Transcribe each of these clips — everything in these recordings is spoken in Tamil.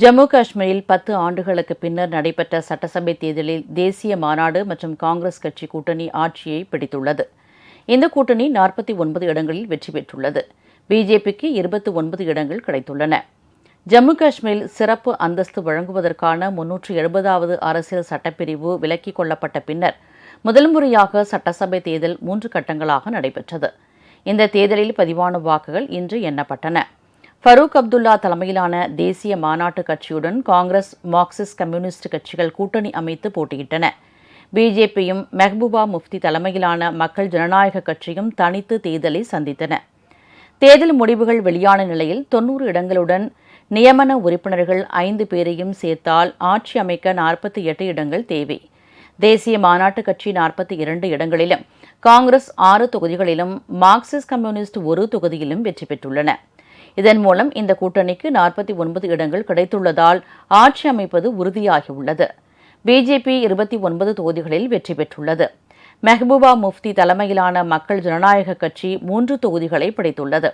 ஜம்மு காஷ்மீரில் பத்து ஆண்டுகளுக்கு பின்னர் நடைபெற்ற சட்டசபை தேர்தலில் தேசிய மாநாடு மற்றும் காங்கிரஸ் கட்சி கூட்டணி ஆட்சியை பிடித்துள்ளது. இந்த கூட்டணி நாற்பத்தி ஒன்பது இடங்களில் வெற்றி பெற்றுள்ளது. பிஜேபிக்கு இருபத்தி ஒன்பது இடங்கள் கிடைத்துள்ளன. ஜம்மு காஷ்மீரில் சிறப்பு அந்தஸ்து வழங்குவதற்கான முன்னூற்று எழுபதாவது அரசியல் சட்டப்பிரிவு விலக்கிக் கொள்ளப்பட்ட பின்னர் முதல் முறையாக சட்டசபை தேர்தல் மூன்று கட்டங்களாக நடைபெற்றது. இந்த தேர்தலில் பதிவான வாக்குகள் இன்று எண்ணப்பட்டன. ஃபரூக் அப்துல்லா தலைமையிலான தேசிய மாநாட்டு கட்சியுடன் காங்கிரஸ் மார்க்சிஸ்ட் கம்யூனிஸ்ட் கட்சிகள் கூட்டணி அமைத்து போட்டியிட்டன. பிஜேபியும் மெஹ்பூபா முஃப்தி தலைமையிலான மக்கள் ஜனநாயக கட்சியும் தனித்து தேர்தலை சந்தித்தன. தேர்தல் முடிவுகள் வெளியான நிலையில் தொன்னூறு இடங்களுடன் நியமன உறுப்பினர்கள் ஐந்து பேரையும் சேர்த்தால் ஆட்சி அமைக்க நாற்பத்தி எட்டு இடங்கள் தேவை. தேசிய மாநாட்டு கட்சி நாற்பத்தி இரண்டு இடங்களிலும் காங்கிரஸ் ஆறு தொகுதிகளிலும் மார்க்சிஸ்ட் கம்யூனிஸ்ட் ஒரு தொகுதியிலும் வெற்றி பெற்றுள்ளன. இதன் மூலம் இந்த கூட்டணிக்கு நாற்பத்தி ஒன்பது இடங்கள் கிடைத்துள்ளதால் ஆட்சி அமைப்பது உறுதியாகியுள்ளது. பிஜேபி இருபத்தி ஒன்பது தொகுதிகளில் வெற்றி பெற்றுள்ளது. மெஹபூபா முஃப்தி தலைமையிலான மக்கள் ஜனநாயக கட்சி மூன்று தொகுதிகளை பிடித்துள்ளது.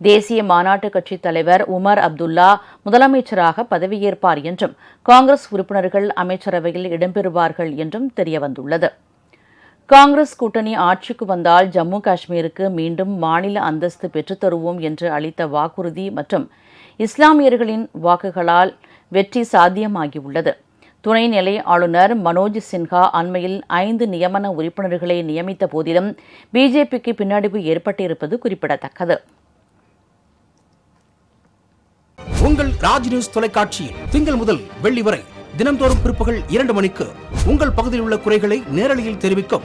தேசிய மாநாட்டு கட்சி தலைவர் உமர் அப்துல்லா முதலமைச்சராக பதவியேற்பார் என்றும் காங்கிரஸ் உறுப்பினர்கள் அமைச்சரவையில் இடம்பெறுவார்கள் என்றும் தெரியவந்துள்ளது. காங்கிரஸ் கூட்டணி ஆட்சிக்கு வந்தால் ஜம்மு காஷ்மீருக்கு மீண்டும் மாநில அந்தஸ்து பெற்றுத்தருவோம் என்று அளித்த வாக்குறுதி மற்றும் இஸ்லாமியர்களின் வாக்குகளால் வெற்றி சாத்தியமாகியுள்ளது. துணைநிலை ஆளுநர் மனோஜ் சின்ஹா அண்மையில் ஐந்து நியமன உறுப்பினர்களை நியமித்த போதிலும் பிஜேபிக்கு பின்னடைவு ஏற்பட்டிருப்பது குறிப்பிடத்தக்கது. உங்கள் ராஜ் நியூஸ் தொலைக்காட்சியில் திங்கள் முதல் வெள்ளி வரை தினந்தோறும் பிற்பகல் இரண்டு மணிக்கு உங்கள் பகுதியில் உள்ள குறைகளை நேரலையில் தெரிவிக்கும்